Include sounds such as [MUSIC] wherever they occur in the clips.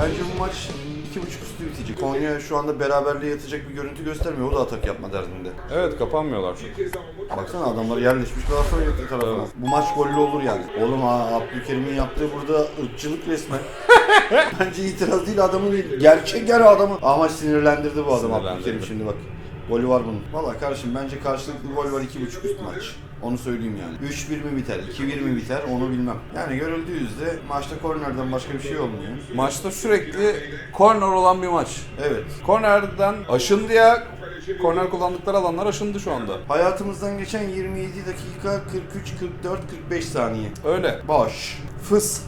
Bence bu maç iki buçuk üstü bitecek. Konya şu anda beraberliğe yatacak bir görüntü göstermiyor. O da atak yapma derdinde. Evet kapanmıyorlar çok. Baksana adamlar yerleşmiş Galatasaray tarafına. Bu maç gollü olur yani. Oğlum ha Abdülkerim'in yaptığı burada ırkçılık resmen. [LAUGHS] Bence itiraz değil adamın değil. Gerçek yer adamı. Ama sinirlendirdi bu adam. Abdülkerim şimdi bak. Golü var bunun. Valla kardeşim bence karşılıklı gol var iki buçuk üst maç. Onu söyleyeyim yani. 3-1 mi biter, 2-1 mi biter onu bilmem. Yani görüldüğü üzere maçta kornerden başka bir şey olmuyor. Maçta sürekli korner olan bir maç. Evet. Kornerden aşındı ya. Korner kullandıkları alanlar aşındı şu anda. Hayatımızdan geçen 27 dakika 43, 44, 45 saniye. Öyle. Boş. Fıs.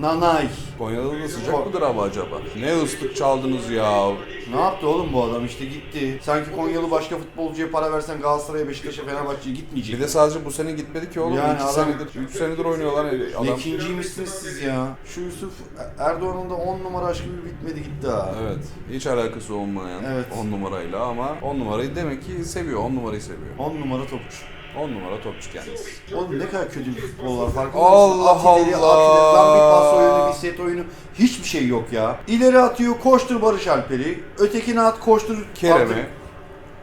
Nanay. Konya'da da sıcak mıdır hava acaba? Ne ıslık çaldınız ya. Ne yaptı oğlum bu adam işte gitti. Sanki Konyalı başka futbolcuya para versen Galatasaray'a, Beşiktaş'a, Fenerbahçe'ye gitmeyecek. Bir de sadece bu sene gitmedi ki oğlum. Yani İki adam- senedir, üç senedir oynuyorlar. Ne Adam... ikinciymişsiniz siz ya. Şu Yusuf Erdoğan'ın da 10 numara aşkı bir bitmedi gitti ha. Evet. Hiç alakası olmayan Evet. 10 numarayla ama 10 numarayı demek ki seviyor. 10 numarayı seviyor. 10 numara topçu. 10 numara topçu kendisi. Oğlum ne kadar kötü bir futbol var farkında Allah mısın? Atileri, Allah. atileri, lan bir pas oyunu, bir set oyunu. Hiçbir şey yok ya. İleri atıyor, koştur Barış Alper'i. Ötekine at, koştur Kerem'i,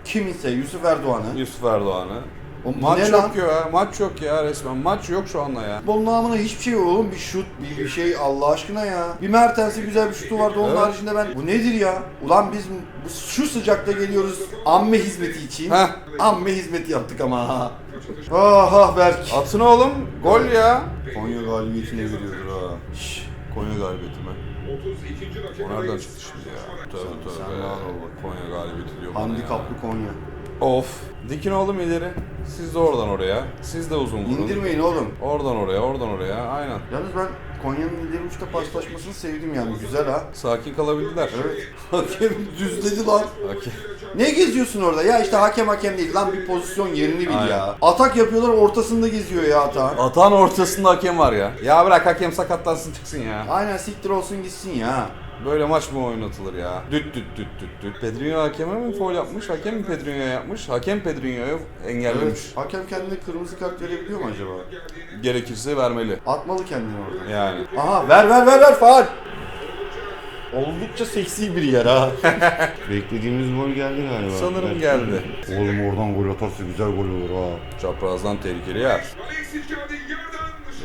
Kiminse, Yusuf Erdoğan'ı. Yusuf Erdoğan'ı. Bu Maç ne yok lan? ya. Maç yok ya resmen. Maç yok şu anda ya. Futbolun namına hiçbir şey yok oğlum. Bir şut, bir, bir şey Allah aşkına ya. Bir Mertens'e güzel bir şutu vardı. Onun Evet. haricinde ben... Bu nedir ya? Ulan biz bu, şu sıcakta geliyoruz amme hizmeti için. Heh. Amme hizmeti yaptık ama ha. Ah ah Berk. Atın oğlum. Gol ya. Konya galibiyetine veriyordur ha. Şş, Konya galibiyeti mi? O nereden çıktı şimdi ya? Tövbe tövbe. sen rahat ol bak. Konya galibiyeti diyor bana ya. Handikaplı Konya. Of. Dikin oğlum ileri. Siz de oradan oraya. Siz de uzun vurun. İndirmeyin oğlum. Oradan oraya, oradan oraya. Aynen. Yalnız ben Konya'nın ileri uçta paslaşmasını sevdim yani. Güzel ha. Sakin kalabildiler. Evet. [LAUGHS] Hakem düzledi lan. Okey. Ne geziyorsun orada? Ya işte hakem hakem değil lan bir pozisyon yerini bil Aynen. ya. Atak yapıyorlar ortasında geziyor ya Atak. Atan ortasında hakem var ya. Ya bırak hakem sakatlansın çıksın ya. Aynen siktir olsun gitsin ya. Böyle maç mı oynatılır ya? Düt düt düt düt düt. Pedrinho hakeme mi foul yapmış? Hakem mi Pedrinho'ya yapmış? Hakem Pedrinho'yu engellemiş. Evet. Hakem kendine kırmızı kart verebiliyor mu acaba? Gerekirse vermeli. Atmalı kendini orada. Yani. Aha ver ver ver ver faal. Oldukça seksi bir yer ha. [LAUGHS] Beklediğimiz gol geldi galiba. Sanırım geldi. Oğlum oradan gol atarsa güzel gol olur ha. Çaprazdan tehlikeli yer.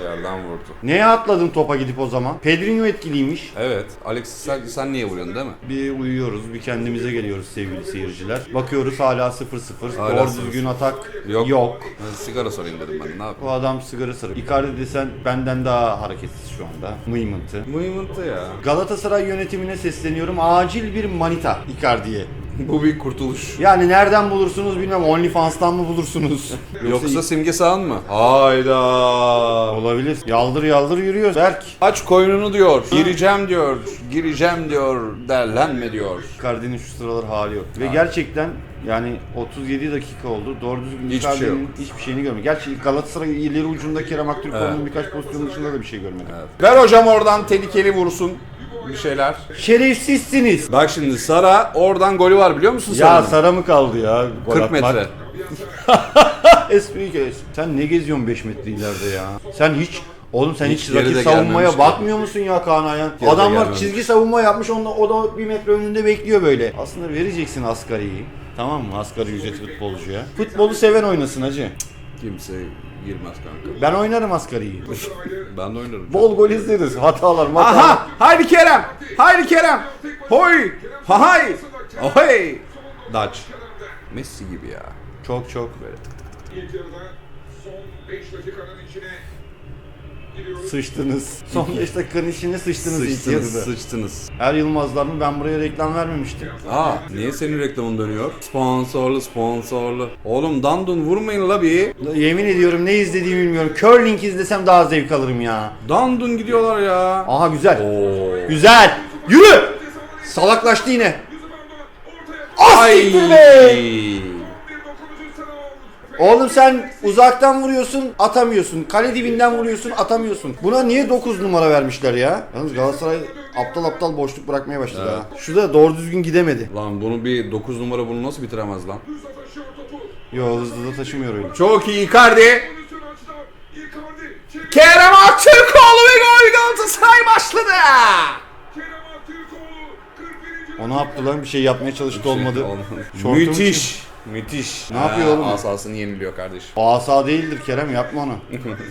Yerden vurdu. Neye atladın topa gidip o zaman? Pedrinho etkiliymiş. Evet. Alex sen, sen niye vuruyorsun değil mi? Bir uyuyoruz, bir kendimize geliyoruz sevgili seyirciler. Bakıyoruz hala 0-0. Hala Doğru 0-0. düzgün atak Yok. yok. Ben sigara sorayım dedim ben. Ne yapayım? Bu adam sigara sarıp. Icardi desen benden daha hareketsiz şu anda. Mıymıntı. Mıymıntı ya. Galatasaray yönetimine sesleniyorum. Acil bir manita Icardi'ye. Bu bir kurtuluş. Yani nereden bulursunuz bilmem. OnlyFans'tan mı bulursunuz? [LAUGHS] Yoksa simge sağın mı? Hayda. olabilir. Yaldır yaldır yürüyor. Berk. Aç koynunu diyor. Gireceğim diyor. Gireceğim diyor. Derlenme diyor. Icardi'nin şu sıralar hali yok. Ve gerçekten yani 37 dakika oldu. Doğru düzgün Hiçbir şey Icardi'nin yok. hiçbir şeyini görmedim. Gerçi Galatasaray ileri ucunda Kerem Aktürkoğlu'nun birkaç pozisyonun dışında da bir şey görmedim. Ver hocam oradan tehlikeli vursun bir şeyler. Şerefsizsiniz. Bak şimdi Sara oradan golü var biliyor musun Ya Sara'nın? Sara mı kaldı ya? Gol 40 atmak? metre. [LAUGHS] Espri kes. Sen ne geziyorsun 5 metre ileride ya? Sen hiç Oğlum sen hiç, Hiç rakip savunmaya gelmemiş bakmıyor musun ya Kaan Ayhan? Adamlar gelmemiş. çizgi savunma yapmış onda o da bir metre önünde bekliyor böyle. Aslında vereceksin asgariyi. Tamam mı? Asgari ücret futbolcuya. Futbolu seven oynasın hacı. Kimse girmez kanka. Ben oynarım asgariyi. [LAUGHS] Ben de oynarım. Bol gol izleriz. Hatalar matalar. Aha! Haydi Kerem! Haydi Kerem! Hoy! Ha hay! Hoy! Daç. Messi gibi ya. Çok çok. Böyle tık tık. İlk yarıda son 5 dakikanın içine. Sıçtınız. Son 5 dakikanın içine sıçtınız, ilk Sıçtınız, yarıda. sıçtınız. Er Yılmazlar mı? Ben buraya reklam vermemiştim. Aa, niye senin reklamın dönüyor? Sponsorlu, sponsorlu. Oğlum Dandun vurmayın la bir. Yemin ediyorum ne izlediğimi bilmiyorum. Curling izlesem daha zevk alırım ya. Dandun gidiyorlar ya. Aha güzel. Oo. Güzel. Yürü. Salaklaştı yine. Ah Ay. siktir be. Oğlum sen uzaktan vuruyorsun atamıyorsun. Kale dibinden vuruyorsun atamıyorsun. Buna niye 9 numara vermişler ya? Yalnız Galatasaray aptal aptal boşluk bırakmaya başladı ha. Şu da doğru düzgün gidemedi. Lan bunu bir 9 numara bunu nasıl bitiremez lan? Yo hızlı da taşımıyor öyle. Çok iyi Icardi. Kerem Aktürkoğlu ve gol Galatasaray başladı. Kerem Aktürkoğlu 41. O ne yaptı lan? Bir şey yapmaya çalıştı olmadı. Olmadı. Şortum Müthiş. Müthiş. Ne yapıyor oğlum? Asasını yeniliyor kardeşim. O asa değildir Kerem yapma onu.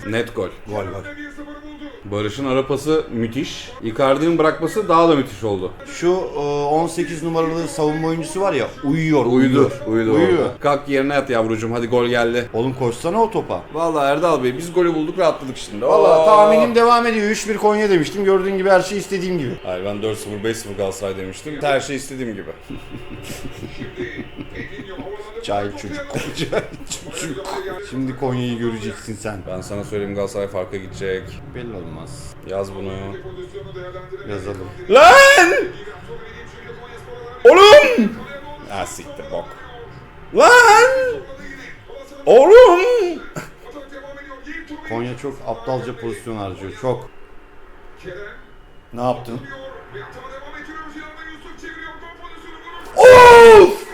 [LAUGHS] Net gol. Gol gol. 1-0 buldu. Barış'ın arapası müthiş. Icardi'nin bırakması daha da müthiş oldu. Şu e, 18 numaralı savunma oyuncusu var ya uyuyor. Uyudu. Uyudu. Uyuyor. Kalk yerine yat yavrucuğum hadi gol geldi. Oğlum koşsana o topa. Vallahi Erdal Bey biz golü bulduk rahatladık şimdi. Valla tahminim devam ediyor. 3-1 Konya demiştim. Gördüğün gibi her şey istediğim gibi. Hayır ben 4-0 5-0 Galatasaray demiştim. Her şey istediğim gibi. [LAUGHS] Cahil çocuk. [LAUGHS] Cahil çocuk. Şimdi Konya'yı göreceksin sen. Ben sana söyleyeyim Galatasaray farka gidecek. Belli olmaz. Yaz bunu. Yazalım. Lan! Oğlum! Ha siktir bok. Lan! Oğlum! Konya çok aptalca pozisyon harcıyor. Çok. Ne yaptın? vuruyor. Ve hata devam ettiriyor. Ziya'da Yusuf çeviriyor. Gol pozisyonu vurur. Of!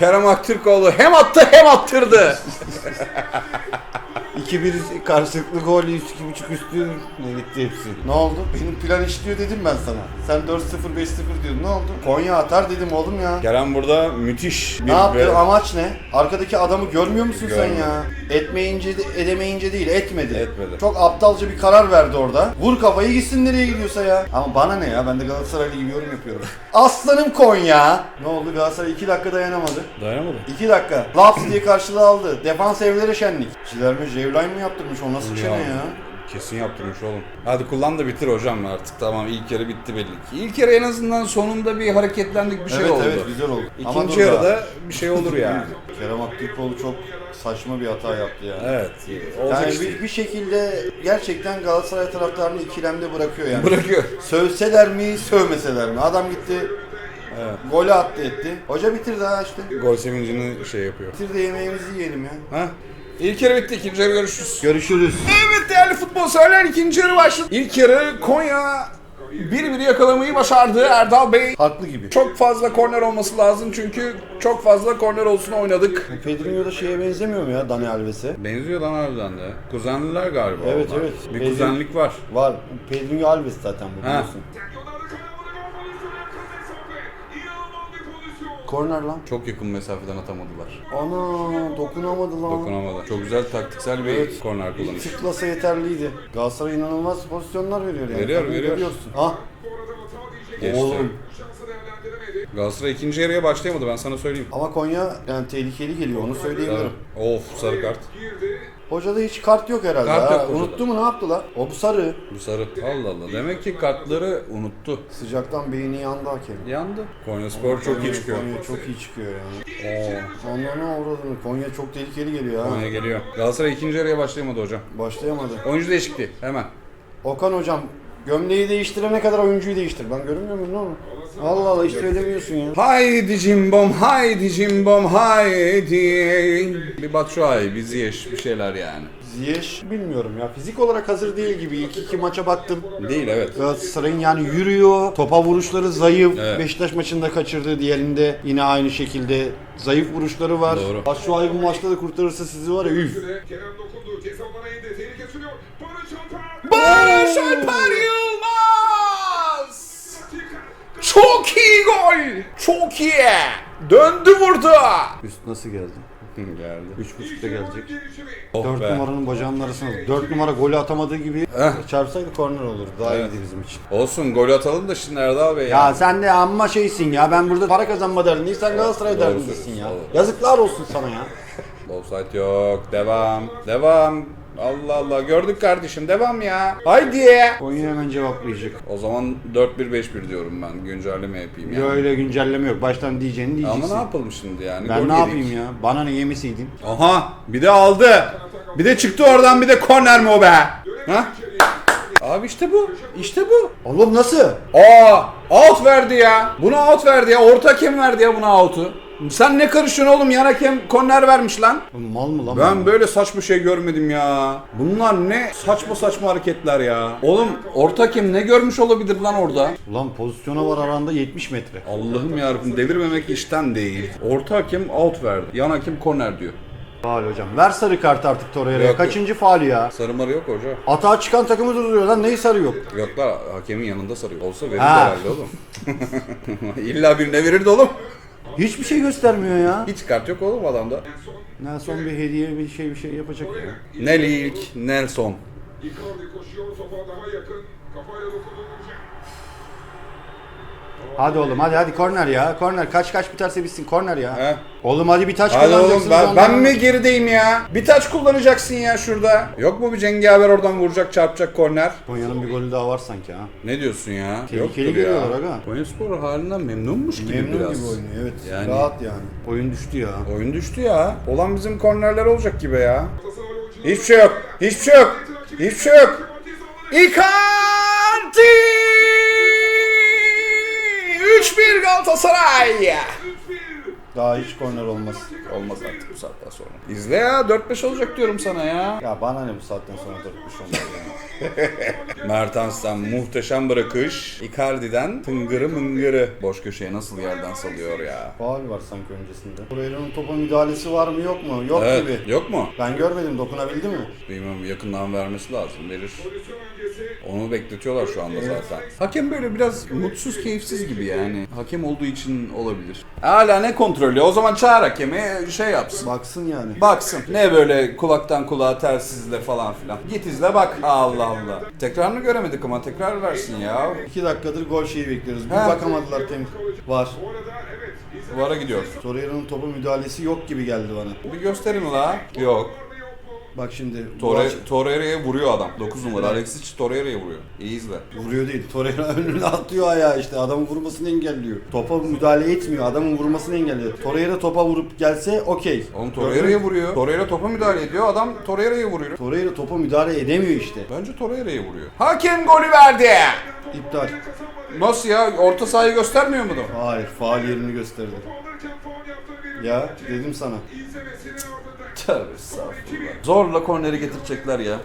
Kerem Aktürkoğlu hem attı hem attırdı. [LAUGHS] 2-1 karşılıklı gol, 3-2.5 üstü ne gitti hepsi. Ne oldu? Benim plan işliyor dedim ben sana. Sen 4-0 5-0 diyordun. Ne oldu? Konya atar dedim oğlum ya. Kerem burada müthiş bir Ne yaptı? ve- Amaç ne? Arkadaki adamı görmüyor musun sen ya? Etmeyince de, edemeyince değil, etmedi. Etmedi. Çok aptalca bir karar verdi orada. Vur kafayı gitsin nereye gidiyorsa ya. Ama bana ne ya? Ben de Galatasaraylı gibi yorum yapıyorum. [LAUGHS] Aslanım Konya. Ne oldu? Galatasaray 2 dakika dayanamadı. Dayanamadı. 2 dakika. Laps diye karşılığı aldı. Defans evlere şenlik. Çilerme Jevline mi yaptırmış? O nasıl çene ya? Kesin yaptırmış oğlum. Hadi kullan da bitir hocam artık tamam ilk yarı bitti belli ki. İlk yarı en azından sonunda bir hareketlendik bir şey evet oldu. evet güzel oldu. Ama İkinci dur daha. yarıda bir şey olur yani. [LAUGHS] Kerem Aktürkoğlu çok saçma bir hata yaptı ya. evet. Olacak Yani işte. bir, bir şekilde gerçekten Galatasaray taraftarını ikilemde bırakıyor yani. Bırakıyor. Sövseler mi, sövmeseler mi? Adam gitti, Evet. golü attı etti. Hoca bitir daha işte. Gol sevincini şey yapıyor. Bitir de yemeğimizi yiyelim ya. Ha? İlk yarı bitti. ikinci yarı görüşürüz. Görüşürüz. Evet değerli futbol severler ikinci yarı başladı. İlk yarı Konya bir biri yakalamayı başardı Erdal Bey. Haklı gibi. Çok fazla korner olması lazım çünkü çok fazla korner olsun oynadık. Pedrinho da şeye benzemiyor mu ya Dani Alves'e? Benziyor lan harbiden de. Kuzenliler galiba Evet, onlar. evet. Bir Benziyor. kuzenlik var. Var. Pedrinho Alves zaten bu Ha. biliyorsun. Korner lan. Çok yakın mesafeden atamadılar. Ana dokunamadı lan. Dokunamadı. Çok güzel taktiksel bir Evet. korner kullanış. Tıklasa yeterliydi. Galatasaray inanılmaz pozisyonlar veriyor yani. Veriyor, Tabii veriyor. görüyorsun. Ah. Geçti. oğlum. Galatasaray ikinci yarıya başlayamadı ben sana söyleyeyim. Ama Konya yani tehlikeli geliyor onu söyleyebilirim. Of sarı kart. Hocada hiç kart yok herhalde. Kart ha. yok hocada. Unuttu mu ne yaptı la? O bu sarı. Bu sarı. Allah Allah. Demek ki kartları unuttu. Sıcaktan beyni yandı hakem. Yandı. Konya Spor çok iyi çıkıyor. Konya çok iyi çıkıyor yani. Oo. Ondan uğradın. Konya çok tehlikeli geliyor ha. Konya geliyor. Galatasaray ikinci yarıya başlayamadı hocam. Başlayamadı. Oyuncu değişikliği hemen. Okan hocam gömleği değiştirene kadar oyuncuyu değiştir. Ben görünmüyor muyum ne olur? Allah Allah hiç söylemiyorsun ya. Haydi cimbom, haydi cimbom, haydi. Bir Batshuayi, bir Ziyech, bir şeyler yani. Ziyech bilmiyorum ya. Fizik olarak hazır değil gibi. İlk iki maça baktım. Değil evet. Galatasaray'ın yani yürüyor. Topa vuruşları zayıf. Evet. Beşiktaş maçında kaçırdığı diğerinde yine aynı şekilde zayıf vuruşları var. Doğru. Batshuayi bu maçta da kurtarırsa sizi var ya üf. Kerem dokundu. Ceza alana indi. Tehlike sürüyor. Barış Alper. Barış Alper! Çok iyi gol! Çok iyi! Döndü vurdu! Üst nasıl geldi? Geldi. Üç buçukta gelecek. Oh 4 be. numaranın bacağının arasına. 4 numara golü atamadığı gibi Eh. çarpsaydı korner olurdu. Daha Evet. iyiydi bizim için. Olsun golü atalım da şimdi Erdal Bey Ya sen de amma şeysin ya. Ben burada para kazanma derdindeyiz. Sen Galatasaray Doğru derdindesin söylüyorsun, ya. doğru. Yazıklar olsun sana ya. Offside yok. Devam. Devam. Allah Allah gördük kardeşim devam ya. Haydi. Konya hemen cevaplayacak. O zaman 4-1-5-1 diyorum ben. Güncelleme yapayım yani. Ya öyle güncelleme yok. Baştan diyeceğini diyeceksin. Ama ne yapalım şimdi yani? Ben Gol ne yedik. yapayım ya? Bana ne yemeseydin? Aha bir de aldı. Bir de çıktı oradan bir de korner mi o be? Ha? Abi işte bu. İşte bu. Oğlum nasıl? Aa out verdi ya. Buna out verdi ya. Orta hakem verdi ya buna out'u. Sen ne karışıyorsun oğlum? Yan hakem korner vermiş lan. Oğlum Mal mı lan? Ben bu? böyle saçma şey görmedim ya. Bunlar ne saçma saçma hareketler ya. Oğlum orta hakem ne görmüş olabilir lan orada? Ulan pozisyona var aranda 70 metre. Allah'ım yarabbim delirmemek işten değil. Orta hakem out verdi. Yan hakem korner diyor. Faal hocam. Ver sarı kart artık Torreira'ya. Yok, yok. Kaçıncı faal ya? Sarı marı yok hoca. Atağa çıkan takımı duruyor lan. Neyi sarı yok? Yok da hakemin yanında sarıyor. Olsa verirdi Ha. herhalde oğlum. [LAUGHS] İlla birine verirdi oğlum. Hiçbir şey göstermiyor ya. Hiç kart yok oğlum adamda. Nelson bir hediye bir şey bir şey yapacak ya. Nelik, Nelson. Icardi koşuyor topa daha yakın. Kafayla dokunduracak. Hadi oğlum hadi hadi korner ya. Korner kaç kaç biterse bitsin korner ya. He. Oğlum hadi bir taç Hadi oğlum kullanacaksınız ben, ben mi gerideyim ya? Bir taç kullanacaksın ya şurada. Yok mu bir cengaver oradan vuracak çarpacak korner? Konya'nın bir golü daha var sanki ha. Ne diyorsun ya? Tehlikeli Yoktur ya. geliyorlar aga. Konya Spor halinden memnunmuş gibi Memnun biraz. gibi oynuyor evet. Yani- Rahat yani. Oyun düştü ya. Oyun düştü ya. Olan bizim kornerler olacak gibi ya. Hiçbir şey yok. Hiçbir şey yok. Hiçbir şey yok. Icardi! 3-1 Galatasaray. 3-1. Daha hiç korner olmaz. Olmaz artık bu saatten sonra. İzle ya 4-5 olacak diyorum sana ya. Ya bana ne bu saatten sonra 4-5 olmaz ya. [LAUGHS] Mertens'ten muhteşem bırakış. Icardi'den tıngırı mıngırı. Boş köşeye nasıl yerden salıyor ya. Faal var sanki öncesinde. Torreira'nın topa müdahalesi var mı yok mu? Yok Evet, gibi. yok mu? Ben görmedim dokunabildi mi? Bilmiyorum yakından vermesi lazım. Verir. Onu bekletiyorlar şu anda zaten. Hakem böyle biraz mutsuz, keyifsiz gibi yani. Hakem olduğu için olabilir. Hala ne kontrolü? O zaman çağır hakemi şey yapsın. Baksın yani. Baksın. Ne böyle kulaktan kulağa telsizle falan filan. Git izle bak. Allah Allah. Tekrarını göremedik ama tekrar versin ya. 2 dakikadır gol şeyi bekliyoruz. Bir bakamadılar tem. Var. Vara gidiyor. Torreira'nın topa müdahalesi yok gibi geldi bana. Bir gösterin la. Yok. var mı yok mu? Bak şimdi Torre, Boğaç- Torreira'ya vuruyor adam. 9 numara. Alexic Torreira'ya vuruyor. İyi izle. vuruyor değil. Torreira [LAUGHS] önüne atıyor ayağı işte. Adamın vurmasını engelliyor. Topa müdahale etmiyor. Adamın vurmasını engelliyor. Torreira topa vurup gelse okey. Oğlum? Torreira'ya vuruyor. Torreira topa müdahale ediyor. Adam Torreira'ya vuruyor. Torreira topa müdahale edemiyor işte. Bence Torreira'ya vuruyor. Hakem golü verdi. İptal. Nasıl ya? Orta sahayı göstermiyor mu da? Hayır, faal yerini gösterdi. Ya dedim sana. Tövbe estağfurullah. Zorla korneri getirecekler ya.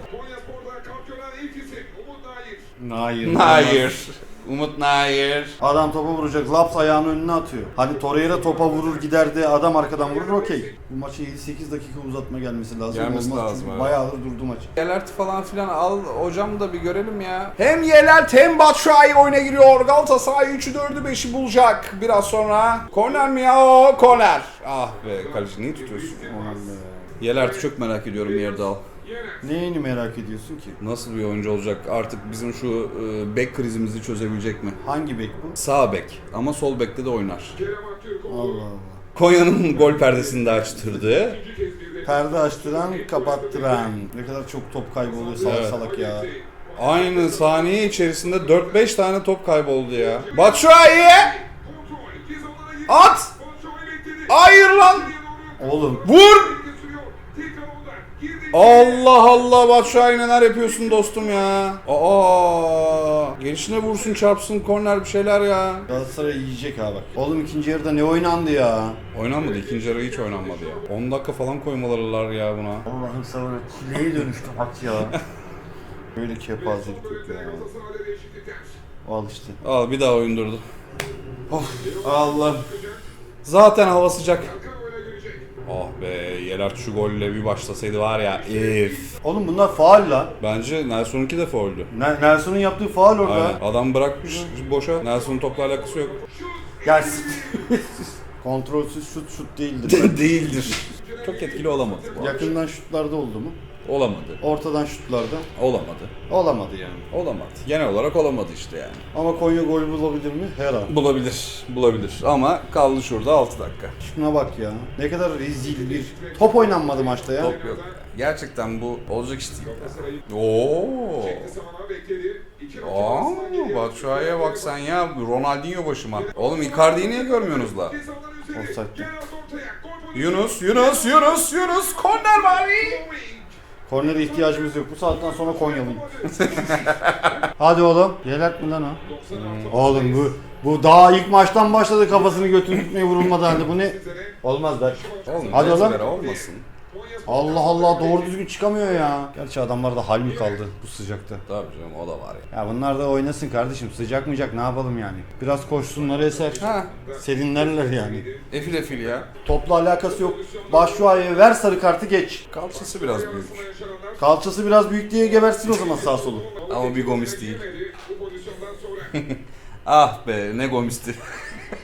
Nair. Nair. Umut Nair. Adam topa vuracak. Laps ayağını önüne atıyor. Hani Torreira topa vurur gider de adam arkadan vurur okey. Bu maçı 7-8 dakika uzatma gelmesi lazım. Gelmesi Olmaz lazım, çünkü evet. Bayağıdır durdu maç. Yelert falan filan al hocam da bir görelim ya. Hem Yelert hem Batshuayi oyuna giriyor. Galatasaray 3'ü 4'ü 5'i bulacak biraz sonra. Korner mi ya o? Korner. Ah be kaleci niye tutuyorsun? Aman be. Yelert'i çok merak ediyorum Yerdal. Neyini merak ediyorsun ki? Nasıl bir oyuncu olacak? Artık bizim şu e, bek krizimizi çözebilecek mi? Hangi bek bu? Sağ bek ama sol bekte de oynar. Allah Allah. Konya'nın gol perdesini de açtırdı. Perde açtıran, kapattıran. Ne kadar çok top kaybı oluyor salak Evet. salak ya. Aynı saniye içerisinde 4-5 tane top kayboldu ya. Batshuayi! At! Hayır lan! Oğlum. Vur! Allah Allah Batshuayi neler yapıyorsun dostum ya. Aa, gelişine vursun çarpsın korner bir şeyler ya. Galatasaray yiyecek ha bak. Oğlum ikinci yarıda ne oynandı ya? Oynanmadı ikinci yarı hiç oynanmadı ya. 10 dakika falan koymalılar ya buna. Allah'ım sana çileye dönüştü at ya. Böyle kepazelik yok ya. Al işte. Al bir daha oyundurdu. Of Allah. Zaten hava sıcak. Oh be Yelert şu golle bir başlasaydı var ya if. Oğlum bunlar faal lan. Bence Nelson'unki de fauldü. Ne- Nelson'un yaptığı faal orada. Aynen. Adam bırakmış boşa. Nelson'un topla alakası yok. Gel. [LAUGHS] Kontrolsüz şut şut değildir. [LAUGHS] Değildir. Çok etkili olamadı bu arada. Yakından şutlarda oldu mu? Olamadı. Ortadan şutlarda Olamadı. olamadı yani. Olamadı. Genel olarak olamadı işte yani. Ama Konya gol bulabilir mi? Her an. Bulabilir. Bulabilir. Ama kaldı şurada 6 dakika. Şuna bak ya. Ne kadar rezil bir top oynanmadı maçta ya. Top yok. Gerçekten bu olacak iş değil. ya. Oo. Aa. Batshuayi'ye bak sen ya. Ronaldinho başıma. Oğlum Icardi'yi niye görmüyorsunuz la? Cezalar üzeri. Offside. Gerard ortaya. Gol pozisyonu. Yunus, Yunus, Yunus, Yunus. Korner var. Kornere ihtiyacımız yok. Bu saatten sonra Konyalıyım. [LAUGHS] Hadi oğlum. Yelert mi lan o? Oğlum bu bu daha ilk maçtan başladı kafasını götünü tutmaya vurulmadı halde. Bu ne? Olmaz. Olmaz. Hadi oğlum. olmasın. Allah Allah doğru düzgün çıkamıyor ya. Gerçi adamlarda hal mi kaldı bu sıcakta? Tabii canım o da var ya. Ya bunlar da oynasın kardeşim. Sıcak mıyacak ne yapalım yani? Biraz koşsunlar eser. Ha. Serinlerler yani. Efil efil ya. Topla alakası yok. Başşuay'a ver sarı kartı geç. Kalçası biraz büyük. Kalçası biraz büyük diye gebersin o zaman sağ solu. Ama bir gomis değil. [LAUGHS] Ah be ne gomisti.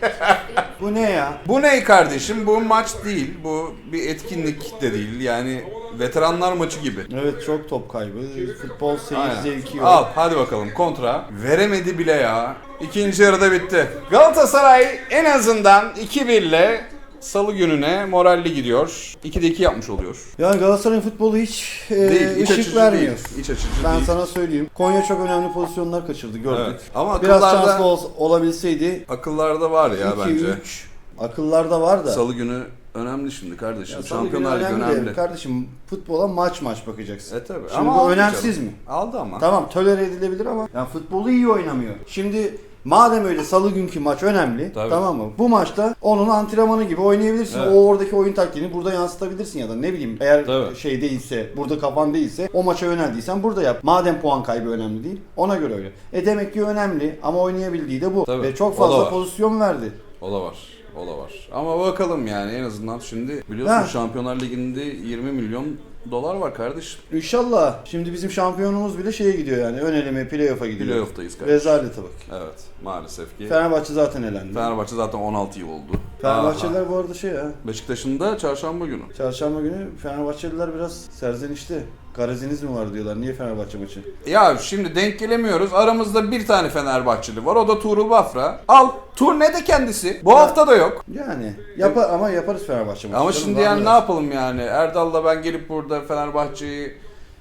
[LAUGHS] Bu ne ya? Bu ne kardeşim? Bu maç değil. Bu bir etkinlik de değil. Yani veteranlar maçı gibi. Evet çok top kaybı. Futbol seyir Aynen. zevki yok. Al hadi bakalım kontra. Veremedi bile ya. İkinci yarıda bitti. Galatasaray en azından 2-1 ile Salı gününe moralli gidiyor. 2'de 2 yapmış oluyor. Yani Galatasaray'ın futbolu hiç e, Değil, iç ışık açıcı vermiyor. değil. İç açıcı Ben değil. sana söyleyeyim. Konya çok önemli pozisyonlar kaçırdı gördük. Evet. Ama Biraz akıllarda, şanslı ol- olabilseydi akıllarda var ya 2 bence. 3 akıllarda var da. Salı günü önemli şimdi kardeşim. Ya Şampiyonlar Ligi önemli. önemli. de Kardeşim futbola maç maç bakacaksın. E tabi. Şimdi ama bu önemsiz mi? Aldı ama. Tamam tolere edilebilir ama yani futbolu iyi oynamıyor. Şimdi madem öyle salı günkü maç önemli Tabii. tamam mı? Bu maçta onun antrenmanı gibi oynayabilirsin. Evet. O oradaki oyun taktiğini burada yansıtabilirsin ya da ne bileyim eğer Tabii. şey değilse burada kafan değilse o maça yöneldiysen burada yap. Madem puan kaybı önemli değil ona göre öyle. E demek ki önemli ama oynayabildiği de bu. Tabii. Ve çok fazla pozisyon verdi. O da var. O da var. Ama bakalım yani en azından şimdi biliyorsun Ha. Şampiyonlar Ligi'nde 20 milyon dolar var kardeşim. İnşallah. Şimdi bizim şampiyonumuz bile şeye gidiyor yani. Ön eleme playoff'a gidiyor. Playoff'tayız kardeşim. Rezalete bak. Evet maalesef ki. Fenerbahçe zaten elendi. Fenerbahçe zaten 16 yıl oldu. Fenerbahçeliler bu arada şey ya. Beşiktaş'ın da çarşamba günü. Çarşamba günü Fenerbahçeliler biraz serzenişte. Garaziniz mi var diyorlar. Niye Fenerbahçe maçı? Ya şimdi denk gelemiyoruz. Aramızda bir tane Fenerbahçeli var. O da Tuğrul Bafra. Al. Turnede kendisi. Bu hafta da yok. Yani yapa ama yaparız Fenerbahçe maçı. Ama Canım, şimdi yani ne anlarız. yapalım yani? Erdal'la ben gelip burada Fenerbahçe'yi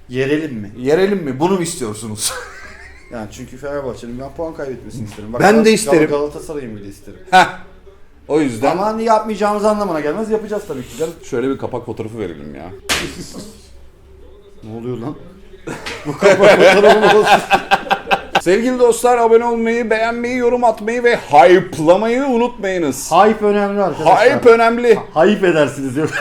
Yerelim mi? yerelim mi? Bunu mu istiyorsunuz? [LAUGHS] Yani çünkü Fenerbahçe'nin ben puan kaybetmesini isterim. Ben de Gal- isterim. Galatasaray'ın bile isterim. Heh. O yüzden Ama hani yapmayacağımız anlamına gelmez. Yapacağız tabii ki canım. şöyle bir kapak fotoğrafı verelim ya. [LAUGHS] Ne oluyor lan? [LAUGHS] Bu kapak fotoğrafı olsun. Sevgili dostlar abone olmayı, beğenmeyi, yorum atmayı ve hype'lamayı unutmayınız. Hype önemli arkadaşlar. Hype önemli. Hype edersiniz yok. [LAUGHS]